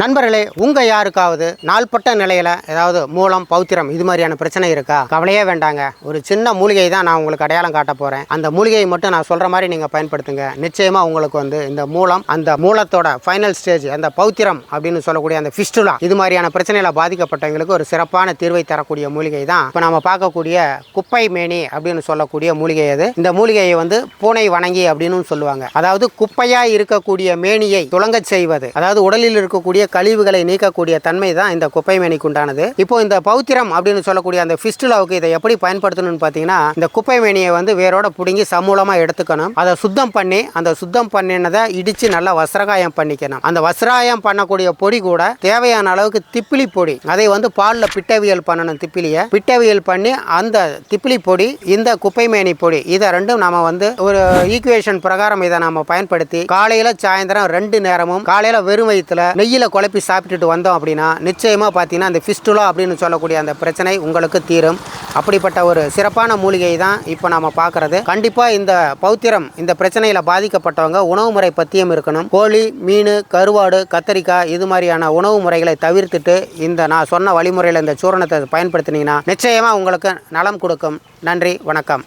நண்பர்களே உங்க யாருக்காவது நாள்பட்ட நிலையில ஏதாவது மூலம் பௌத்திரம் இது மாதிரியான பிரச்சனை இருக்கா? கவலையே வேண்டாங்க. ஒரு சின்ன மூலிகை தான் நான் உங்களுக்கு அடையாளம் காட்ட போறேன். அந்த மூலிகையை மட்டும் நான் சொல்ற மாதிரி நீங்க பயன்படுத்துங்க. நிச்சயமா உங்களுக்கு வந்து இந்த மூலம் அந்த மூலத்தோட ஃபைனல் ஸ்டேஜ் அந்த பௌத்திரம் அப்படின்னு சொல்லக்கூடிய அந்த ஃபிஸ்டுலா இது மாதிரியான பிரச்சனையில பாதிக்கப்பட்டவங்களுக்கு ஒரு சிறப்பான தீர்வை தரக்கூடிய மூலிகை தான். இப்போ நம்ம பார்க்கக்கூடிய குப்பை மேனி அப்படின்னு சொல்லக்கூடிய மூலிகை அது. இந்த மூலிகையை வந்து பூனை வணங்கி அப்படின்னு சொல்லுவாங்க. அதாவது குப்பையா இருக்கக்கூடிய மேனியை துளங்க செய்வது. அதாவது உடலில் இருக்கக்கூடிய கழிவுகளை நீக்கக்கூடிய தன்மை தான் இந்த குப்பை மேனிக்கு உண்டானது இப்போ இந்த பௌத்திரம் அப்படின்னு சொல்லக்கூடிய அந்த ஃபிஸ்டுலாவுக்கு இதை எப்படி பயன்படுத்தணும்னு பார்த்தீங்கன்னா இந்த குப்பை மேனியை வந்து வேரோட பிடுங்கி சமூலமாக எடுத்துக்கணும். அதை சுத்தம் பண்ணி அந்த சுத்தம் பண்ணினதை இடித்து நல்லா வசரகாயம் பண்ணிக்கணும். அந்த வசராயம் பண்ணக்கூடிய பொடி கூட தேவையான அளவுக்கு திப்பிலி பொடி அதை வந்து பாலில் பிட்டவியல் பண்ணணும் திப்பிலியை. பிட்டவியல் பண்ணி அந்த திப்பிலி பொடி இந்த குப்பை மேனி பொடி இதை ரெண்டும் நாம வந்து ஒரு ஈக்குவேஷன் பிரகாரம் இதை நாம பயன்படுத்தி காலையில சாயந்தரம் ரெண்டு நேரமும் காலையில வெறும் வயிற்றுல நெய்யில் குழப்பி சாப்பிட்டுட்டு வந்தோம் அப்படின்னா நிச்சயமாக பார்த்தீங்கன்னா அந்த ஃபிஸ்டுலா அப்படின்னு சொல்லக்கூடிய அந்த பிரச்சனை உங்களுக்கு தீரும். அப்படிப்பட்ட ஒரு சிறப்பான மூலிகை தான் இப்போ நாம் பார்க்கறது கண்டிப்பாக இந்த பௌத்திரம் இந்த பிரச்சனையில் பாதிக்கப்பட்டவங்க உணவு முறை பத்தியம் இருக்கணும். கோழி மீன் கருவாடு கத்தரிக்காய் இது மாதிரியான உணவு முறைகளை தவிர்த்துட்டு இந்த நான் சொன்ன வழிமுறையில் இந்த சூரணத்தை பயன்படுத்தினீங்கன்னா நிச்சயமாக உங்களுக்கு நலம் கொடுக்கும். நன்றி வணக்கம்.